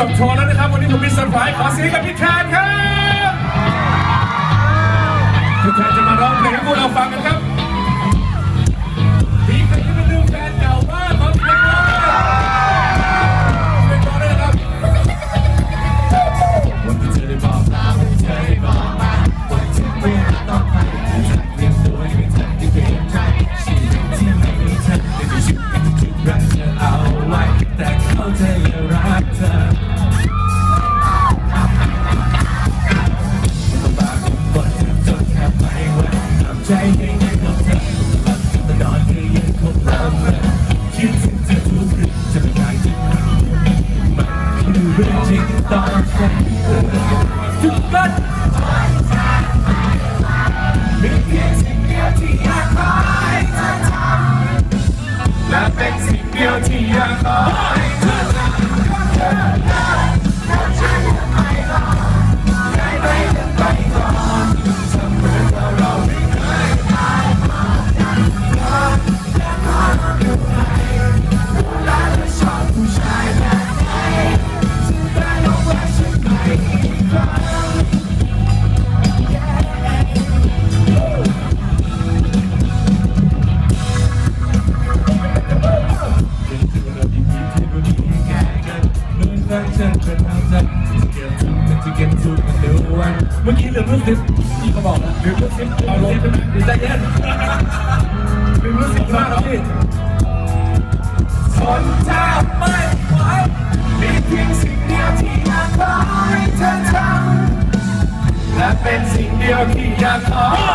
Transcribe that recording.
จบโชว์แล้วนะครับ วันนี้ผมมีเซอร์ไพรส์ขอเสียงกับพี่แทนครับ พี่แทนจะมาร้องเพลงให้พวกเราฟังกันครับ ที่อยากคอยจะทำและเป็นสิ่งเดียวที่ยังขอ นถึงรู้สึกมากครับพี่สนเจ้ไม่ไหวมีเพียงสิ่งเดียวที่อยากขอให้เธอทำและเป็นสิ่งเดียวที่อยากขอ